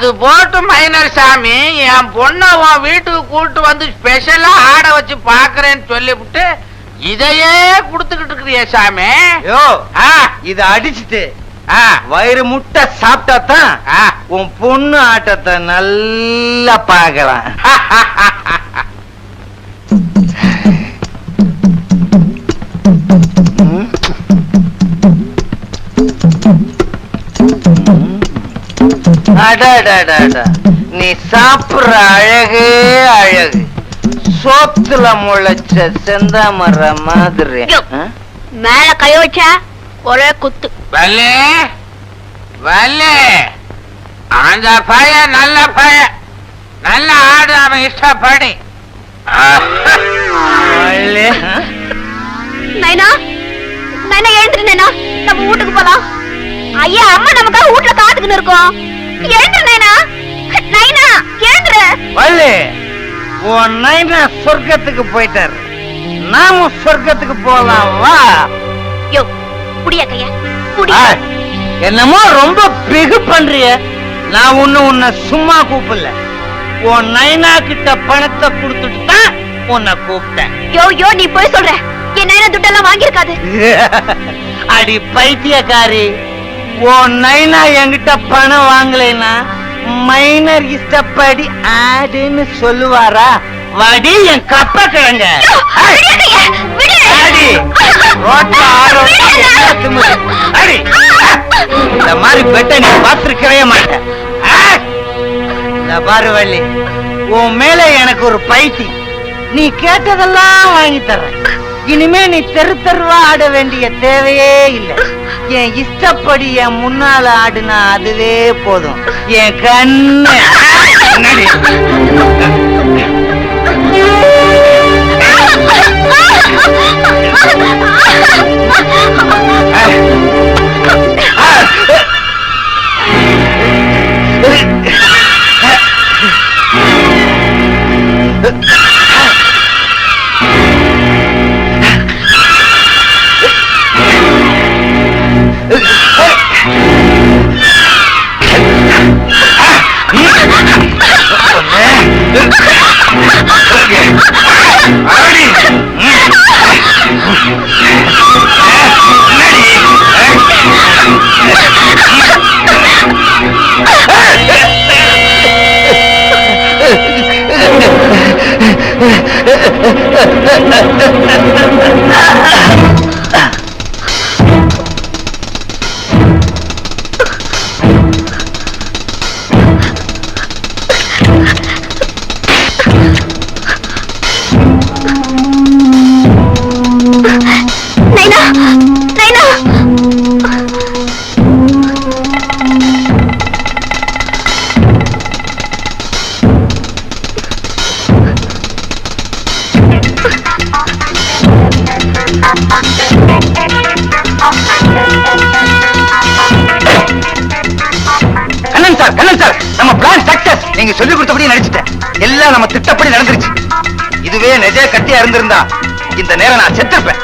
அது போட்டு மைனர் சாமி என் பொண்ணை உன் வீட்டுக்கு கூட்டு வந்து ஸ்பெஷலா ஆட வச்சு பாக்குறேன்னு சொல்லிவிட்டு இதையே குடுத்துக்கிட்டு இருக்கிறிய சாமி. யோ ஆ, இத அடிச்சிட்டு வயிறு முட்டை சாப்பிட்டா தான் ஆ. உன் பொண்ணு ஆட்டத்தை நல்லா பார்க்கலாம். அடடடடா. நீ சாப்பிடுற அழகே அழகு. சோத்துல முளைச்ச செந்தாமர மாதிரி? மேல கை வச்சா ஒரே குத்து. வள்ளி வள்ளி. அந்த பையன் நல்ல பையன் நல்ல ஆடு அவன் இஷ்டப்படி? நைனா நைனா எழுந்துரு நைனா. நம்ம வீட்டுக்கு போலாம். ஐயா அம்மா நமக்காக வீட்டுல காத்துக்கின்னு இருக்கோம். உன் நைனா சொர்க்கத்துக்கு போயிட்டாரு. நாம சொர்க்கத்துக்கு போலாம் வா. யோ புடியா கையா என்னமோ ரொம்ப பிகு பண்றிய. நான் ஒண்ணு உன்னை சும்மா கூப்பிடல. உன் நைனா கிட்ட பணத்தை கொடுத்துட்டு தான் உன்னை கூப்பிட்டேன். யோ யோ நீ போய் சொல்ற. என் நைனா துட்டெல்லாம் வாங்கியிருக்காது. அடி பைத்தியக்காரி. உன் நைனா என்கிட்ட பணம் வாங்கலைன்னா மைனர் இஷ்டப்படி ஆடுன்னு சொல்லுவாரா? வடி என் கப்ப கிழங்க இந்த மாதிரி பெட்டை நீ பார்த்திருக்கவே மாட்டேன். பாரு வள்ளி உன் மேல எனக்கு ஒரு பைத்தி. நீ கேட்டதெல்லாம் வாங்கி தர்றேன். இனிமே நீ தெரு தெருவா ஆட வேண்டிய தேவையே இல்லை. என் இஷ்டப்படி என் முன்னால ஆடுனா அதுவே போதும். என் கண்ணு. என்னடி? என்ன சார்? சார் நம்ம பிளான் சக்சஸ் நீங்க சொல்லி கொடுத்தபடி நடிச்சிட்டேன். எல்லாம் நம்ம திட்டப்படி நடந்துருச்சு. இதுவே நிஜ கட்டியா இருந்திருந்தா இந்த நேரம் நான் செத்திருப்பேன்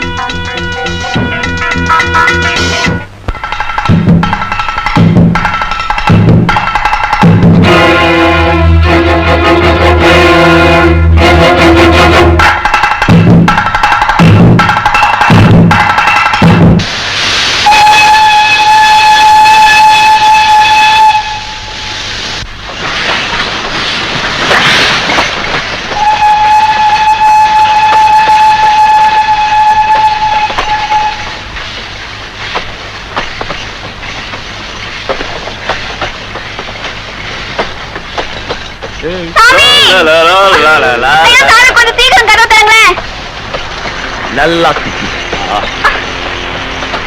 நல்லா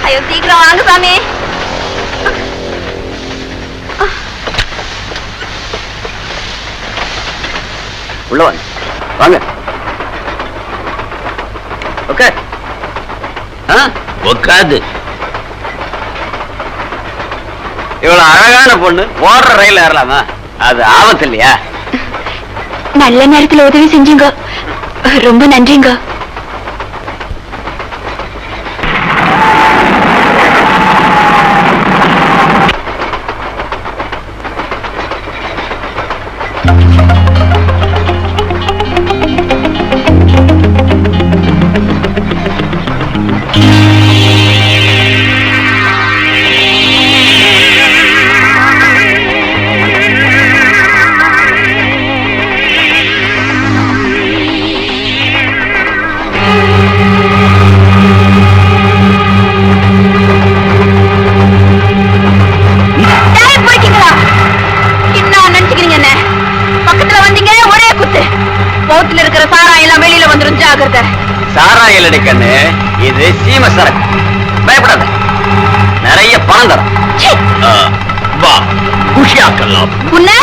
ஐயோ சீக்கிரம் வாங்க சாமி. உள்ள வாங்க. வாங்க. ஓகே உட்காது இவ்வளவு அழகான பொண்ணு ஓடுற ரயில் ஏறலாமா? அது ஆபத்து இல்லையா? நல்ல நேரத்தில் உதவி செஞ்சீங்க. ரொம்ப நன்றிங்க. சாராயம் இல்லடி கண்ணு இது சீம சரக்கு. பயப்படாத. நிறைய பணம் தரும். வா குஷியாக்கலாம். உன்னை?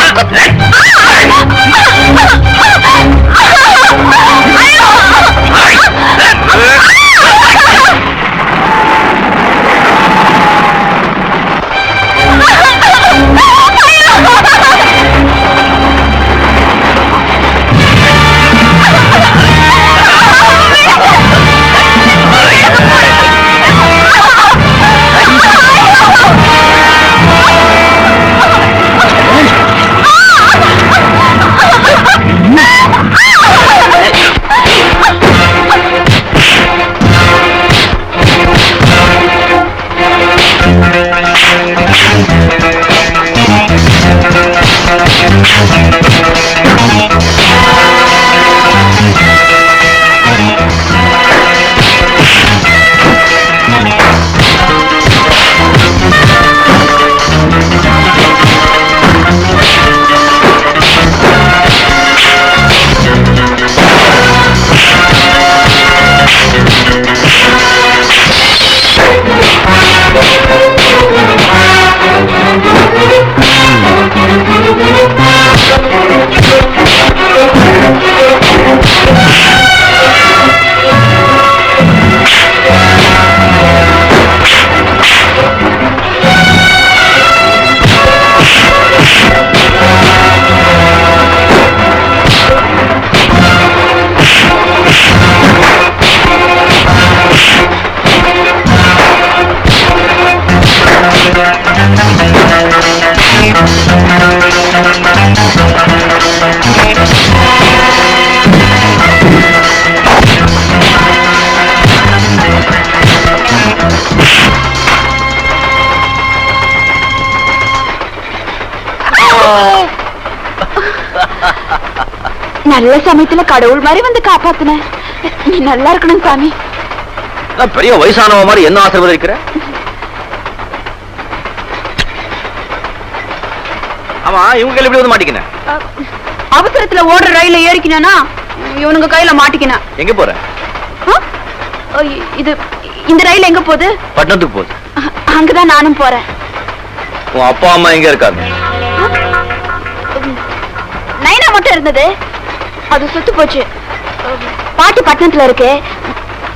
நல்ல சமயத்துல கடவுள் மாதிரி வந்து காப்பாத்துன. நீ நல்லா இருக்கணும் சாமி. பெரிய வயசானவ மாதிரி என்ன ஆசீர்வதிக்கிற ஆமா இவங்க எப்படி வந்து மாட்டிக்கின? அவசரத்துல ஓடுற ரயில ஏறிக்கினா இவனுங்க கையில மாட்டிக்கினா. எங்க போற? இது இந்த ரயில் எங்க போகுது? பட்டணத்துக்கு போகுது. அங்கதான் நானும் போறேன். உன் அப்பா அம்மா எங்க இருக்காங்க? நைனா மட்டும் இருந்தது. அது சுத்து போச்சு. பாட்டி பட்டணத்துல இருக்கு.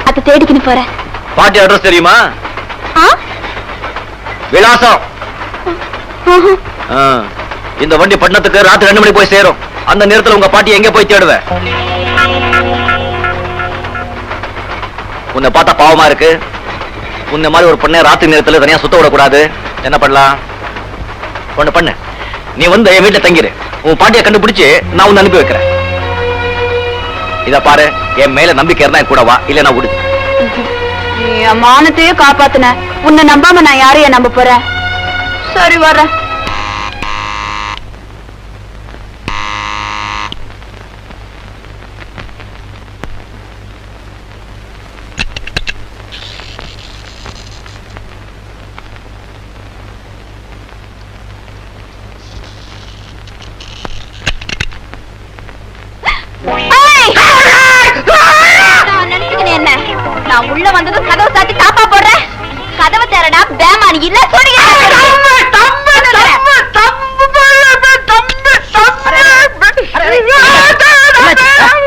அதை தேடிக்கின்னு போறேன். பாட்டி அட்ரஸ் தெரியுமா? ஆ? விலாசம். இந்த வண்டி பட்டணத்துக்கு ராத்திரி ரெண்டு மணி போய் சேரும். அந்த நேரத்துல உங்க பாட்டி எங்க போய் தேடுவ? உன்னை பார்த்தா பாவமா இருக்கு. உன்னை மாதிரி ஒரு பொண்ணை ராத்திரி நேரத்துல தனியா சுத்த விடக்கூடாது. என்ன பண்ணலாம்? ஒண்ணு பண்ணு. நீ வந்து என் வீட்டுல தங்கிரு. உன் பாட்டியை கண்டுபிடிச்சு நான் உன்னை அனுப்பி வைக்கிறேன். இத பாரு என் மேல நம்பிக்கை இருந்தா கூட வா இல்ல நான் விடு என் மானத்தையே காப்பாத்தின. உன்னை நம்பாம நான் யாரைய நம்ப போறேன். சரி வர்றேன். இல்ல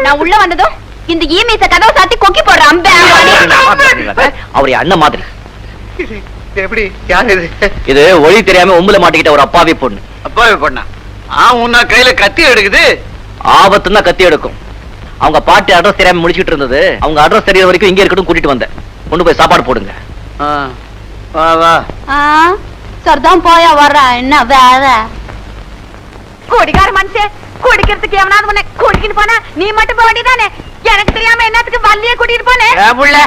நான் உள்ள வந்ததும் இந்த ஈமீச கதவை சாத்தி கொக்கி போடுறான் பேமானி அவர் அண்ணன் மாதிரி எப்படி யார் இது இது ஒளி தெரியாம உம்புல மாட்டிக்கிட்ட ஒரு அப்பாவி பொண்ணு அப்பாவே பொண்ணா ஆ உன்ன கையில கத்தி எடுக்குது ஆபத்துன்னா கத்தி எடுக்கும் அவங்க பாட்டி அட்ரஸ் தெரியாம முடிச்சிட்டு இருந்தது அவங்க அட்ரஸ் தெரியற வரைக்கும் இங்க இருக்கட்டும் கூட்டிட்டு வந்தேன் கொண்டு போய் சாப்பாடு போடுங்க ஆ, வா வா. சரிதான் போயா வர்றேன் என்ன வேலை குடிகார மனுஷன் குடிக்கிறதுக்கு எவனாவது உன்னை குடிக்கிட்டு போனா நீ மட்டும் போக வேண்டியதானே எனக்கு தெரியாம என்னத்துக்கு வள்ளிய கூட்டிட்டு போனேன் ஏ புள்ள.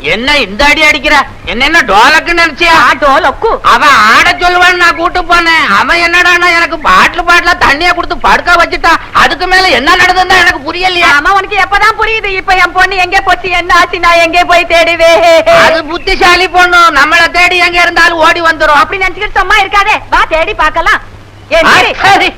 என்ன இந்த அடி அடிக்கிற? என்ன டோலக்குன்னு நினைச்சியா? டோலக்கு. அவன் ஆட சொல்லுவான்னு நான் கூட்டு போனேன். அவன் என்னடான்னா எனக்கு பாட்டில் பாட்டில தண்ணிய கொடுத்து படுக்க வச்சுட்டான் அதுக்கு மேல என்ன நடந்ததுன்னு எனக்கு புரியலையா. ஆமா உனக்கு எப்பதான் புரியுது? இப்ப என் பொண்ணு எங்க போச்சு? என்ன ஆச்சு? நான் எங்க போய் தேடுவே? அது புத்திசாலி பொண்ணு. நம்மள தேடி எங்க இருந்தாலும் ஓடி வந்துரும். அப்படி நினைச்சுக்கிட்டு சும்மா இருக்காதே. வா தேடி சரி. சரி.